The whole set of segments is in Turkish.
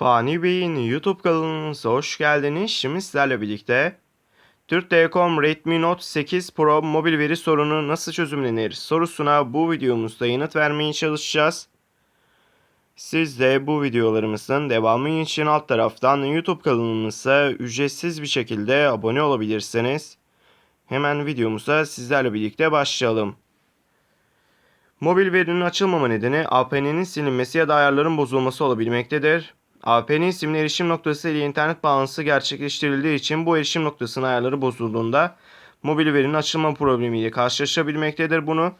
Fani Bey'in YouTube kanalımıza hoş geldiniz. Şimdi sizlerle birlikte Türk Telekom Redmi Note 8 Pro mobil veri sorunu nasıl çözümlenir sorusuna bu videomuzda yanıt vermeye çalışacağız. Siz de bu videolarımızın devamı için alt taraftan YouTube kanalımıza ücretsiz bir şekilde abone olabilirsiniz. Hemen videomuza sizlerle birlikte başlayalım. Mobil verinin açılmama nedeni APN'nin silinmesi ya da ayarların bozulması olabilmektedir. APN simli erişim noktası ile internet bağlantısı gerçekleştirildiği için bu erişim noktasının ayarları bozulduğunda mobil verinin açılma problemiyle karşılaşabilmektedir. Bunu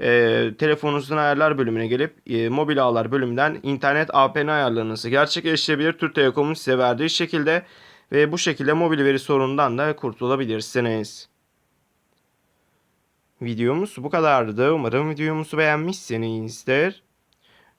e, telefonunuzun ayarlar bölümüne gelip e, mobil ağlar bölümünden internet APN ayarlarınızı gerçekleştirebilir. Türk Telekom'un size verdiği şekilde ve bu şekilde mobil veri sorunundan da kurtulabilirsiniz. Videomuz bu kadardı. Umarım videomuzu beğenmişsinizdir.